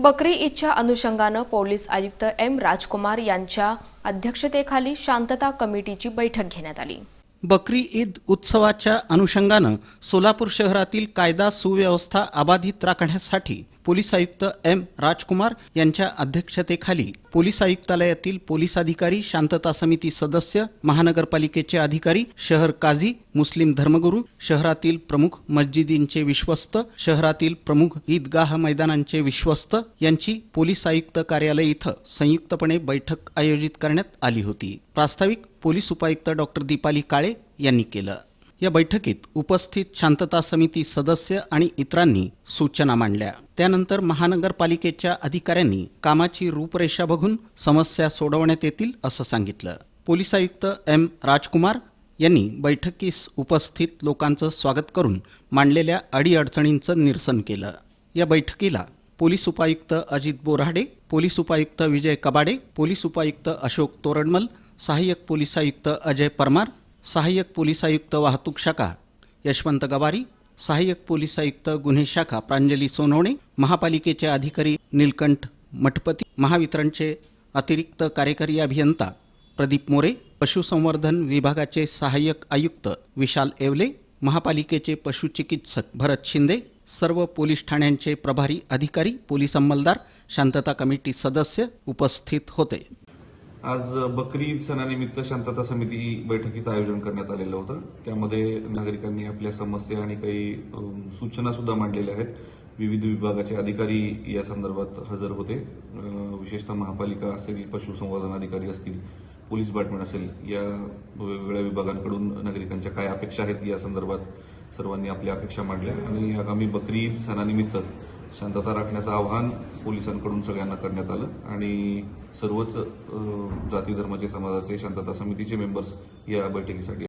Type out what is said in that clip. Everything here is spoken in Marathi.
बकरी ईदच्या अनुषंगानं पोलीस आयुक्त एम राजकुमार यांच्या अध्यक्षतेखाली शांतता कमिटीची बैठक घेण्यात आली. बकरी ईद उत्सवाच्या अनुषंगानं सोलापूर शहरातील कायदा सुव्यवस्था अबाधित राखण्यासाठी पोलीस आयुक्त एम राजकुमार यांच्या अध्यक्षतेखाली पोलीस आयुक्तालयातील पोलीस अधिकारी शांतता समिती सदस्य महानगरपालिकेचे अधिकारी शहर काझी मुस्लिम धर्मगुरू शहरातील प्रमुख मस्जिदींचे विश्वस्त शहरातील प्रमुख ईदगाह मैदानांचे विश्वस्त यांची पोलीस आयुक्त कार्यालय इथं संयुक्तपणे बैठक आयोजित करण्यात आली होती. प्रास्ताविक पोलीस उपायुक्त डॉक्टर दीपाली काळे यांनी केलं. या बैठकीत उपस्थित शांतता समिती सदस्य आणि इतरांनी सूचना मांडल्या. त्यानंतर महानगरपालिकेच्या अधिकाऱ्यांनी कामाची रूपरेषा बघून समस्या सोडवण्यात येतील असं सांगितलं. पोलीस आयुक्त एम. राजकुमार यांनी बैठकीस उपस्थित लोकांचं स्वागत करून मांडलेल्या अडीअडचणींचं निरसन केलं. या बैठकीला पोलीस उपायुक्त अजित बोराडे पोलीस उपायुक्त विजय कबाडे पोलीस उपायुक्त अशोक तोरडमल सहाय्यक पोलीस आयुक्त अजय परमार सहाय्यक पोलीस आयुक्त वाहतूक शाखा यशवंत गवारी सहाय्यक पोलीस आयुक्त गुन्हे शाखा प्रांजली सोनवणे महापालिकेचे अधिकारी नीलकंठ मठपती महावितरणचे अतिरिक्त कार्यकारी अभियंता प्रदीप मोरे पशुसंवर्धन विभागाचे सहाय्यक आयुक्त विशाल येवले महापालिकेचे पशुचिकित्सक भरत शिंदे सर्व पोलीस ठाण्यांचे प्रभारी अधिकारी पोलीस अंमलदार शांतता कमिटी सदस्य उपस्थित होते. आज बकरी ईद सणानिमित्त शांतता समिती बैठकीचं आयोजन करण्यात आलेलं होतं. त्यामध्ये नागरिकांनी आपल्या समस्या आणि काही सूचना सुद्धा मांडलेल्या आहेत. विविध विभागाचे अधिकारी या संदर्भात हजर होते. विशेषतः महापालिका असेल पशुसंवर्धन अधिकारी असतील पोलीस डिपार्टमेंट असेल या वेगवेगळ्या विभागांकडून नागरिकांच्या काय अपेक्षा आहेत या संदर्भात सर्वांनी आपल्या अपेक्षा मांडल्या. आणि आगामी बकरी ईद सणानिमित्त शांतता राखण्याचं आवाहन पोलिसांकडून सगळ्यांना करण्यात आलं आणि सर्वच जाती धर्माचे समाजाचे शांतता समितीचे मेंबर्स या बैठकीसाठी